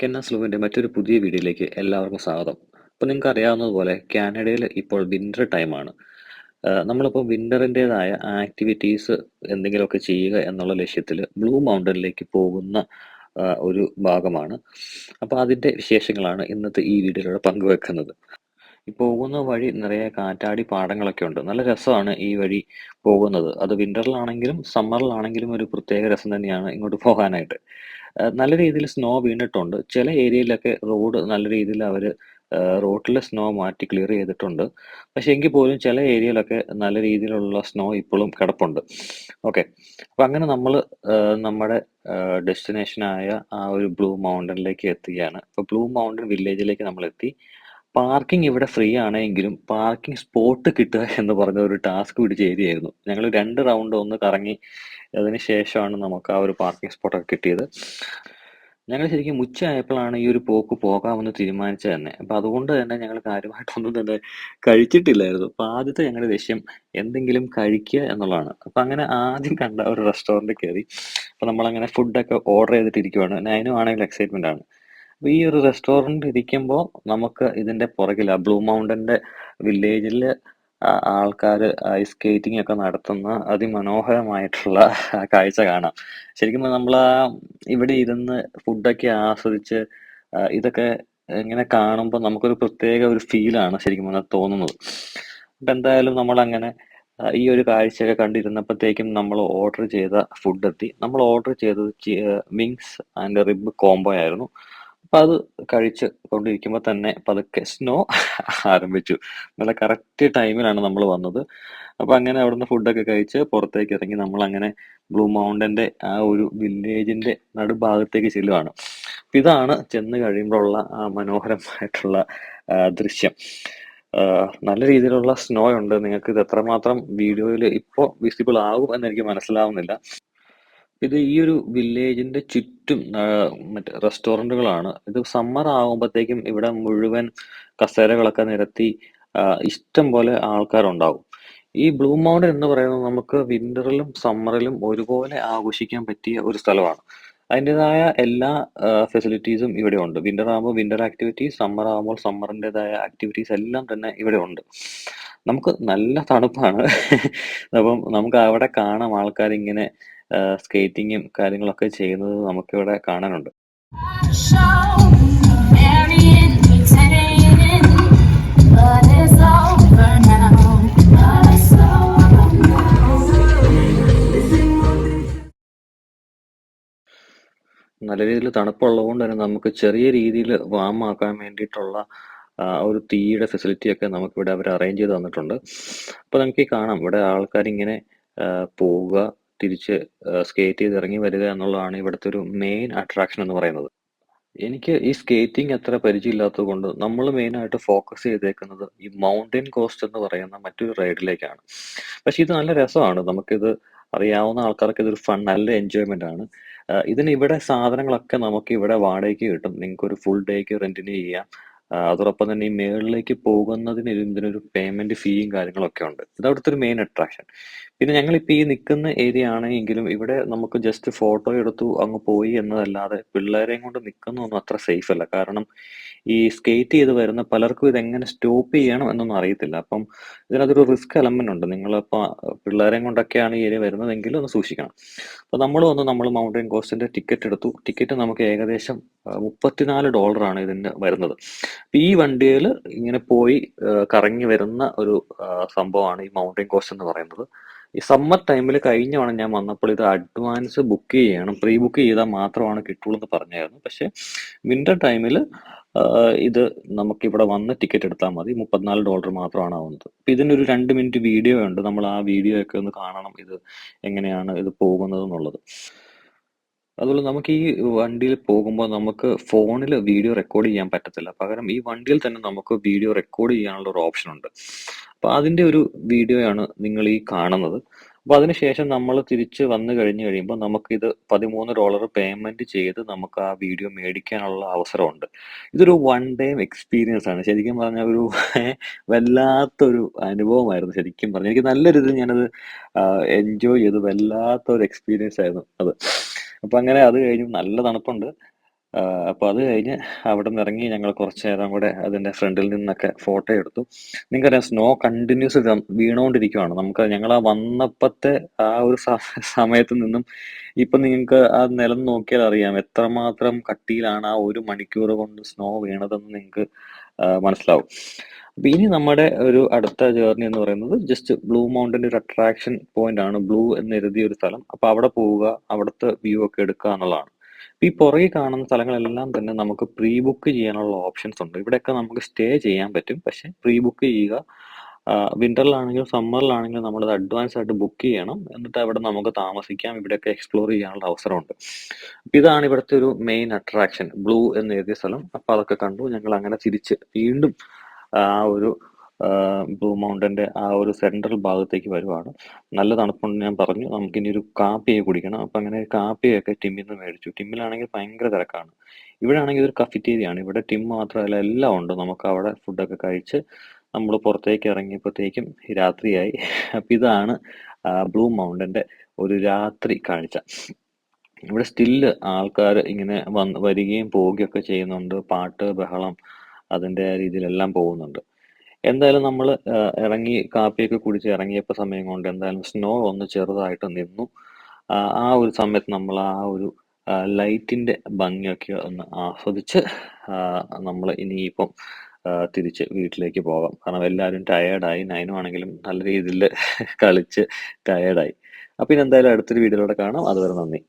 കെന്നസ് ലൂവിന്റെ മറ്റൊരു പുതിയ വീഡിയോയിലേക്ക് എല്ലാവർക്കും സ്വാഗതം. അപ്പോൾ നിങ്ങൾക്ക് അറിയാവുന്നതുപോലെ കാനഡയിൽ ഇപ്പോൾ വിന്റർ ടൈമാണ് നമ്മളിപ്പോൾ വിന്ററിന്റേതായ ആക്ടിവിറ്റീസ് എന്തെങ്കിലുമൊക്കെ ചെയ്യുക എന്നുള്ള ലക്ഷ്യത്തിൽ ബ്ലൂ മൗണ്ടനിലേക്ക് പോകുന്ന ഒരു ഭാഗമാണ്. അപ്പോൾ അതിന്റെ വിശേഷങ്ങളാണ് ഇന്നത്തെ ഈ വീഡിയോയിലൂടെ പങ്കുവെക്കുന്നത്. ഈ പോകുന്ന വഴി നിറയെ കാറ്റാടി പാടങ്ങളൊക്കെ ഉണ്ട്. നല്ല രസമാണ് ഈ വഴി പോകുന്നത്. അത് വിന്ററിലാണെങ്കിലും സമ്മറിലാണെങ്കിലും ഒരു പ്രത്യേക രസം തന്നെയാണ് ഇങ്ങോട്ട് പോകാനായിട്ട്. നല്ല രീതിയിൽ സ്നോ വീണിട്ടുണ്ട്. ചില ഏരിയയിലൊക്കെ റോഡ് നല്ല രീതിയിൽ അവർ റോട്ടിലെ സ്നോ മാറ്റി ക്ലിയർ ചെയ്തിട്ടുണ്ട്. പക്ഷേ എങ്കിൽ പോലും ചില ഏരിയയിലൊക്കെ നല്ല രീതിയിലുള്ള സ്നോ ഇപ്പോഴും കിടപ്പുണ്ട്. ഓക്കെ അപ്പം അങ്ങനെ നമ്മൾ നമ്മുടെ ഡെസ്റ്റിനേഷനായ ആ ഒരു ബ്ലൂ മൗണ്ടനിലേക്ക് എത്തുകയാണ് ഇപ്പോൾ ബ്ലൂ മൗണ്ടൻ വില്ലേജിലേക്ക് നമ്മൾ എത്തി. പാർക്കിംഗ് ഇവിടെ ഫ്രീ ആണെങ്കിലും പാർക്കിംഗ് സ്പോട്ട് കിട്ടുക എന്ന് പറഞ്ഞ ഒരു ടാസ്ക് പിടിച്ച് എഴുതിയായിരുന്നു ഞങ്ങൾ രണ്ട് റൗണ്ട് ഒന്ന് കറങ്ങി അതിന് ശേഷമാണ് നമുക്ക് ആ ഒരു പാർക്കിംഗ് സ്പോട്ടൊക്കെ കിട്ടിയത്. ഞങ്ങൾ ശരിക്കും ഉച്ചയായപ്പോഴാണ് ഈ ഒരു പോക്ക് പോകാമെന്ന് തീരുമാനിച്ചത് തന്നെ. അപ്പം അതുകൊണ്ട് തന്നെ ഞങ്ങൾ കാര്യമായിട്ടൊന്നും തന്നെ കഴിച്ചിട്ടില്ലായിരുന്നു. അപ്പം ആദ്യത്തെ ഞങ്ങളുടെ ലക്ഷ്യം എന്തെങ്കിലും കഴിക്കുക എന്നുള്ളതാണ്. അപ്പം അങ്ങനെ ആദ്യം കണ്ട ഒരു റെസ്റ്റോറന്റ് കയറി. അപ്പം നമ്മളങ്ങനെ ഫുഡൊക്കെ ഓർഡർ ചെയ്തിട്ടിരിക്കുവാണ്. നൈനും ആണെങ്കിൽ എക്സൈറ്റ്മെന്റ് ആണ്. അപ്പോൾ ഈ ഒരു റെസ്റ്റോറന്റ് ഇരിക്കുമ്പോൾ നമുക്ക് ഇതിന്റെ പുറകിൽ ആ ബ്ലൂ മൗണ്ടന്റെ വില്ലേജിൽ ആൾക്കാർ ഐസ് സ്കേറ്റിംഗ് ഒക്കെ നടത്തുന്ന അതിമനോഹരമായിട്ടുള്ള കാഴ്ച കാണാം. ശരിക്കും നമ്മൾ ഇവിടെ ഇരുന്ന് ഫുഡൊക്കെ ആസ്വദിച്ച് ഇതൊക്കെ ഇങ്ങനെ കാണുമ്പോൾ നമുക്കൊരു പ്രത്യേക ഒരു ഫീലാണ് ശരിക്കും പറഞ്ഞാൽ തോന്നുന്നത്. അപ്പം എന്തായാലും നമ്മളങ്ങനെ ഈ ഒരു കാഴ്ചയൊക്കെ കണ്ടിരുന്നപ്പോഴത്തേക്കും നമ്മൾ ഓർഡർ ചെയ്ത ഫുഡ് എത്തി. നമ്മൾ ഓർഡർ ചെയ്തത് വിങ്സ് ആൻഡ് റിബ് കോംബോ ആയിരുന്നു. അപ്പം അത് കഴിച്ച് കൊണ്ടിരിക്കുമ്പോൾ തന്നെ പതുക്കെ സ്നോ ആരംഭിച്ചു. നല്ല കറക്റ്റ് ടൈമിലാണ് നമ്മൾ വന്നത്. അപ്പൊ അങ്ങനെ അവിടുന്ന് ഫുഡൊക്കെ കഴിച്ച് പുറത്തേക്ക് ഇറങ്ങി നമ്മൾ അങ്ങനെ ബ്ലൂ മൗണ്ടന്റെ ആ ഒരു വില്ലേജിന്റെ നടുഭാഗത്തേക്ക് ചെല്ലുവാണ്. അപ്പൊ ഇതാണ് ചെന്ന് കഴിയുമ്പോഴുള്ള ആ മനോഹരമായിട്ടുള്ള ദൃശ്യം. നല്ല രീതിയിലുള്ള സ്നോ ഉണ്ട്. നിങ്ങൾക്ക് ഇത് എത്രമാത്രം വീഡിയോയിൽ ഇപ്പോൾ വിസിബിൾ ആകും എന്ന് എനിക്ക് മനസ്സിലാവുന്നില്ല. ഇത് ഈ ഒരു വില്ലേജിന്റെ ചുറ്റും മറ്റേ റെസ്റ്റോറന്റുകളാണ് ഇത് സമ്മർ ആകുമ്പോഴത്തേക്കും ഇവിടെ മുഴുവൻ കസേരകളൊക്കെ നിരത്തി ഇഷ്ടം പോലെ ആൾക്കാരുണ്ടാവും. ഈ ബ്ലൂ മൗണ്ടൻ എന്ന് പറയുന്നത് നമുക്ക് വിന്ററിലും സമ്മറിലും ഒരുപോലെ ആഘോഷിക്കാൻ പറ്റിയ ഒരു സ്ഥലമാണ്. അതിന്റെതായ എല്ലാ ഫെസിലിറ്റീസും ഇവിടെ ഉണ്ട്. വിന്റർ ആകുമ്പോൾ വിന്റർ ആക്ടിവിറ്റീസ് സമ്മർ ആകുമ്പോൾ സമ്മറിന്റെതായ ആക്ടിവിറ്റീസ് എല്ലാം തന്നെ ഇവിടെ ഉണ്ട്. നമുക്ക് നല്ല തണുപ്പാണ്. അപ്പം നമുക്ക് അവിടെ കാണാം ആൾക്കാർ ഇങ്ങനെ സ്കേറ്റിങ്ങും കാര്യങ്ങളൊക്കെ ചെയ്യുന്നത് നമുക്കിവിടെ കാണാനുണ്ട്. നല്ല രീതിയിൽ തണുപ്പുള്ളതുകൊണ്ട് തന്നെ നമുക്ക് ചെറിയ രീതിയിൽ വാം ആക്കാൻ വേണ്ടിയിട്ടുള്ള ഒരു തീയുടെ ഒക്കെ നമുക്കിവിടെ അവർ അറേഞ്ച് ചെയ്ത് തന്നിട്ടുണ്ട് അപ്പോൾ നമുക്ക് കാണാം ഇവിടെ ആൾക്കാരിങ്ങനെ പോവുക തിരിച്ച് സ്കേറ്റ് ചെയ്ത് ഇറങ്ങി വരിക എന്നുള്ളതാണ് ഇവിടുത്തെ ഒരു മെയിൻ അട്രാക്ഷൻ എന്ന് പറയുന്നത്. എനിക്ക് ഈ സ്കേറ്റിംഗ് അത്ര പരിചയമില്ലാത്തത് കൊണ്ട് നമ്മൾ മെയിനായിട്ട് ഫോക്കസ് ചെയ്തേക്കുന്നത് ഈ മൗണ്ടൻ കോസ്റ്റ് എന്ന് പറയുന്ന മറ്റൊരു റൈഡിലേക്കാണ് പക്ഷെ ഇത് നല്ല രസമാണ്. നമുക്കിത് അറിയാവുന്ന ആൾക്കാർക്ക് ഇതൊരു ഫൺ നല്ല എൻജോയ്മെന്റ് ആണ്. ഇതിന് ഇവിടെ സാധനങ്ങളൊക്കെ നമുക്ക് ഇവിടെ വാടകയ്ക്ക് കിട്ടും. നിങ്ങൾക്ക് ഒരു ഫുൾ ഡേക്ക് റെന്റിന് ചെയ്യാം. അതോടൊപ്പം തന്നെ ഈ മേളിലേക്ക് പോകുന്നതിന് ഇതിനൊരു പേയ്മെന്റ് ഫീയും കാര്യങ്ങളൊക്കെ ഉണ്ട്. ഇത് അവിടുത്തെ ഒരു മെയിൻ അട്രാക്ഷൻ പിന്നെ ഞങ്ങളിപ്പോൾ ഈ നിൽക്കുന്ന ഏരിയ ആണെങ്കിലും ഇവിടെ നമുക്ക് ജസ്റ്റ് ഫോട്ടോ എടുത്തു അങ്ങ് പോയി എന്നതല്ലാതെ പിള്ളേരെയും കൊണ്ട് നിൽക്കുന്നതൊന്നും അത്ര സേഫ് അല്ല. കാരണം ഈ സ്കേറ്റ് ചെയ്ത് വരുന്ന പലർക്കും ഇതെങ്ങനെ സ്റ്റോപ്പ് ചെയ്യണം എന്നൊന്നും അറിയത്തില്ല. അപ്പം ഇതിനകത്തൊരു റിസ്ക് എലമെന്റ് ഉണ്ട്. നിങ്ങളിപ്പോൾ പിള്ളേരെയും കൊണ്ടൊക്കെയാണ് ഈ ഏരിയ വരുന്നതെങ്കിൽ ഒന്ന് സൂക്ഷിക്കണം. അപ്പോൾ നമ്മൾ വന്ന് നമ്മൾ മൗണ്ടൻ കോസ്റ്റിന്റെ ടിക്കറ്റ് എടുത്തു. ടിക്കറ്റ് നമുക്ക് ഏകദേശം മുപ്പത്തിനാല് ഡോളറാണ് ഇതിന് വരുന്നത്. അപ്പൊ ഈ വണ്ടിയിൽ ഇങ്ങനെ പോയി കറങ്ങി വരുന്ന ഒരു സംഭവമാണ് ഈ മൗണ്ടൻ കോസ്റ്റ് എന്ന് പറയുന്നത്. ഈ സമ്മർ ടൈമിൽ കഴിഞ്ഞാണ് ഞാൻ വന്നപ്പോൾ ഇത് അഡ്വാൻസ് ബുക്ക് ചെയ്യണം പ്രീ ബുക്ക് ചെയ്താൽ മാത്രമാണ് കിട്ടുള്ളൂ എന്ന് പറഞ്ഞായിരുന്നു. പക്ഷേ വിന്റർ ടൈമിൽ ഇത് നമുക്ക് ഇവിടെ വന്ന് ടിക്കറ്റ് എടുത്താൽ മതി. മുപ്പത്തിനാല് ഡോളർ മാത്രമാണ് ആവുന്നത്. അപ്പം ഇതിനൊരു രണ്ട് മിനിറ്റ് വീഡിയോ ഉണ്ട്. നമ്മൾ ആ വീഡിയോ ഒക്കെ ഒന്ന് കാണണം. ഇത് എങ്ങനെയാണ് ഇത് പോകുന്നത് എന്നുള്ളത്. അതുപോലെ നമുക്ക് ഈ വണ്ടിയിൽ പോകുമ്പോൾ നമുക്ക് ഫോണിൽ വീഡിയോ റെക്കോർഡ് ചെയ്യാൻ പറ്റത്തില്ല. പകരം ഈ വണ്ടിയിൽ തന്നെ നമുക്ക് വീഡിയോ റെക്കോർഡ് ചെയ്യാനുള്ള ഒരു ഓപ്ഷൻ ഉണ്ട്. അപ്പോൾ അതിന്റെ ഒരു വീഡിയോയാണ് നിങ്ങൾ ഈ കാണുന്നത്. അപ്പോൾ അതിനുശേഷം നമ്മൾ തിരിച്ച് വന്നു കഴിഞ്ഞു കഴിയുമ്പോൾ നമുക്കിത് പതിമൂന്ന് ഡോളർ പേയ്മെന്റ് ചെയ്ത് നമുക്ക് ആ വീഡിയോ മേടിക്കാനുള്ള അവസരമുണ്ട്. ഇതൊരു വൺ ടൈം എക്സ്പീരിയൻസ് ആണ്. ശരിക്കും പറഞ്ഞാൽ ഒരു വല്ലാത്തൊരു അനുഭവമായിരുന്നു ശരിക്കും പറഞ്ഞു. എനിക്ക് നല്ല രീതിയിൽ ഞാനത് എൻജോയ് ചെയ്തു വല്ലാത്തൊരു എക്സ്പീരിയൻസ് ആയിരുന്നു അത്. അപ്പൊ അങ്ങനെ അത് കഴിഞ്ഞു. നല്ല തണുപ്പുണ്ട്. അപ്പോൾ അത് കഴിഞ്ഞ് അവിടെ നിന്ന് ഇറങ്ങി ഞങ്ങൾ കുറച്ച് നേരം കൂടെ അതിന്റെ ഫ്രണ്ടിൽ നിന്നൊക്കെ ഫോട്ടോ എടുത്തു. നിങ്ങൾക്കറിയാം സ്നോ കണ്ടിന്യൂസ് വീണുകൊണ്ടിരിക്കുകയാണ് നമുക്ക് ഞങ്ങൾ ആ വന്നപ്പോഴത്തെ ആ ഒരു സമയത്ത് നിന്നും ഇപ്പം നിങ്ങൾക്ക് ആ നിലം നോക്കിയാൽ അറിയാം എത്രമാത്രം കട്ടിയിലാണ് ആ ഒരു മണിക്കൂർ കൊണ്ട് സ്നോ വീണതെന്ന് നിങ്ങൾക്ക് മനസ്സിലാവും. അപ്പൊ ഇനി നമ്മുടെ ഒരു അടുത്ത ജേർണി എന്ന് പറയുന്നത് ജസ്റ്റ് ബ്ലൂ മൗണ്ടന്റെ ഒരു അട്രാക്ഷൻ പോയിന്റ് ആണ്. ബ്ലൂ എന്ന് എഴുതിയ ഒരു സ്ഥലം. അപ്പൊ അവിടെ പോവുക അവിടുത്തെ വ്യൂ ഒക്കെ എടുക്കുക എന്നുള്ളതാണ്. ഈ പുറകെ കാണുന്ന സ്ഥലങ്ങളെല്ലാം തന്നെ നമുക്ക് പ്രീ ബുക്ക് ചെയ്യാനുള്ള ഓപ്ഷൻസ് ഉണ്ട്. ഇവിടെയൊക്കെ നമുക്ക് സ്റ്റേ ചെയ്യാൻ പറ്റും. പക്ഷെ പ്രീ ബുക്ക് ചെയ്യുക വിന്ററിലാണെങ്കിലും സമ്മറിലാണെങ്കിലും നമ്മളത് അഡ്വാൻസ് ആയിട്ട് ബുക്ക് ചെയ്യണം. എന്നിട്ട് അവിടെ നമുക്ക് താമസിക്കാം. ഇവിടെയൊക്കെ എക്സ്പ്ലോർ ചെയ്യാനുള്ള അവസരമുണ്ട്. അപ്പം ഇതാണ് ഇവിടുത്തെ ഒരു മെയിൻ അട്രാക്ഷൻ ബ്ലൂ എന്ന് എഴുതിയ സ്ഥലം. അപ്പൊ അതൊക്കെ കണ്ടു. ഞങ്ങൾ അങ്ങനെ തിരിച്ച് വീണ്ടും ആ ഒരു ബ്ലൂ മൗണ്ടന്റെ ആ ഒരു സെൻട്രൽ ഭാഗത്തേക്ക് വരുവാണ്. നല്ല തണുപ്പുണ്ട് ഞാൻ പറഞ്ഞു. നമുക്കിനി ഒരു കാപ്പിയെ കുടിക്കണം. അപ്പം അങ്ങനെ കാപ്പിയൊക്കെ ടിമ്മിൽ നിന്ന് മേടിച്ചു. ടിമ്മിലാണെങ്കിൽ ഭയങ്കര തിരക്കാണ്. ഇവിടെ ആണെങ്കിൽ ഇതൊരു കഫിറ്റേരിയാണ് ഇവിടെ ടിം മാത്രമല്ല എല്ലാം ഉണ്ട്. നമുക്ക് അവിടെ ഫുഡൊക്കെ കഴിച്ച് നമ്മൾ പുറത്തേക്ക് ഇറങ്ങിയപ്പോഴത്തേക്കും രാത്രിയായി. അപ്പം ഇതാണ് ബ്ലൂ മൗണ്ടന്റെ ഒരു രാത്രി കാഴ്ച. ഇവിടെ സ്റ്റില്ല് ആൾക്കാർ ഇങ്ങനെ വന്ന് വരികയും പോവുകയൊക്കെ ചെയ്യുന്നുണ്ട്. പാട്ട് ബഹളം അതിന്റെ രീതിയിലെല്ലാം പോകുന്നുണ്ട്. എന്തായാലും നമ്മൾ ഇറങ്ങി കാപ്പിയൊക്കെ കുടിച്ച് ഇറങ്ങിയപ്പോൾ സമയം കൊണ്ട് എന്തായാലും സ്നോ ഒന്ന് ചെറുതായിട്ട് നിന്നു. ആ ഒരു സമയത്ത് നമ്മൾ ആ ഒരു ലൈറ്റിന്റെ ഭംഗിയൊക്കെ ഒന്ന് ആസ്വദിച്ച് നമ്മൾ ഇനിയിപ്പം തിരിച്ച് വീട്ടിലേക്ക് പോകാം. കാരണം എല്ലാവരും ടയേർഡായി നൈനും ആണെങ്കിലും നല്ല രീതിയിൽ കളിച്ച് ടയേർഡായി അപ്പം ഇനി എന്തായാലും അടുത്തൊരു വീഡിയോയിലൂടെ കാണാം. അതുവരെ നന്ദി.